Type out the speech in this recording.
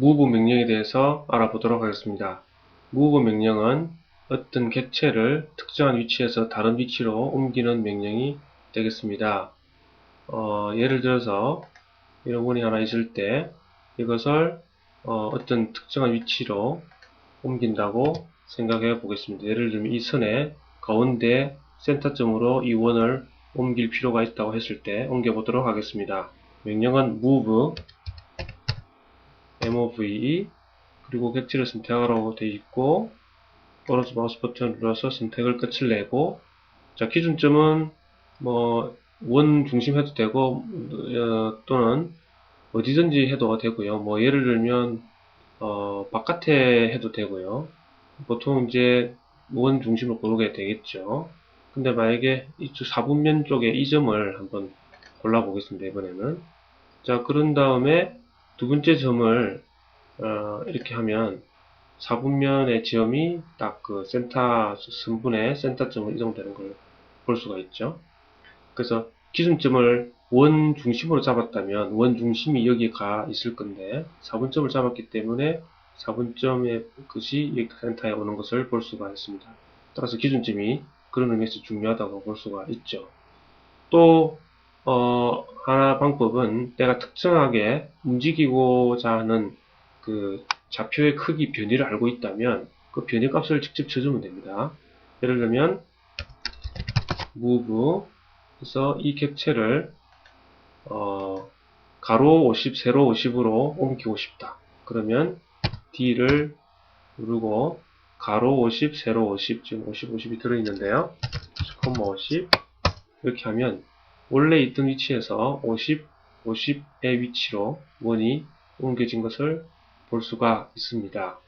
move 명령에 대해서 알아보도록 하겠습니다. move 명령은 어떤 객체를 특정한 위치에서 다른 위치로 옮기는 명령이 되겠습니다. 어, 예를 들어서 이런 원이 하나 있을 때 이것을 어, 떤 특정한 위치로 옮긴다고 생각해 보겠습니다. 예를 들면 이 선의 가운데 센터점으로 이 원을 옮길 필요가 있다고 했을 때 옮겨 보도록 하겠습니다. 명령은 move move 그리고 객지를 선택하라고 되어 있고 오른쪽 마우스 버튼을 눌러서 선택을 끝을 내고 자 기준점은 뭐 원 중심 해도 되고 어, 또는 어디든지 해도 되고요. 뭐 예를 들면 어, 바깥에 해도 되고요. 보통 이제 원 중심을 고르게 되겠죠. 근데 만약에 이쪽 4분면 쪽에 이 점을 한번 골라 보겠습니다 이번에는. 자 그런 다음에 두 번째 점을 어, 이렇게 하면 4분면의 지점이 딱 그 센터 선분의 센터점으로 이동되는 걸 볼 수가 있죠. 그래서 기준점을 원 중심으로 잡았다면 원 중심이 여기 가 있을 건데 4분점을 잡았기 때문에 4분점의 것이 여기 센터에 오는 것을 볼 수가 있습니다. 따라서 기준점이 그런 의미에서 중요하다고 볼 수가 있죠. 또 어, 하나 방법은 내가 특정하게 움직이고자 하는 그 좌표의 크기 변이를 알고 있다면 그 변이 값을 직접 쳐주면 됩니다. 예를 들면 move 그래서 이 객체를 어, 가로 50, 세로 50으로 옮기고 싶다. 그러면 D를 누르고 가로 50, 세로 50, 지금 50, 50이 들어있는데요. 50 이렇게 하면 원래 있던 위치에서 50, 50의 위치로 원이 옮겨진 것을 볼 수가 있습니다.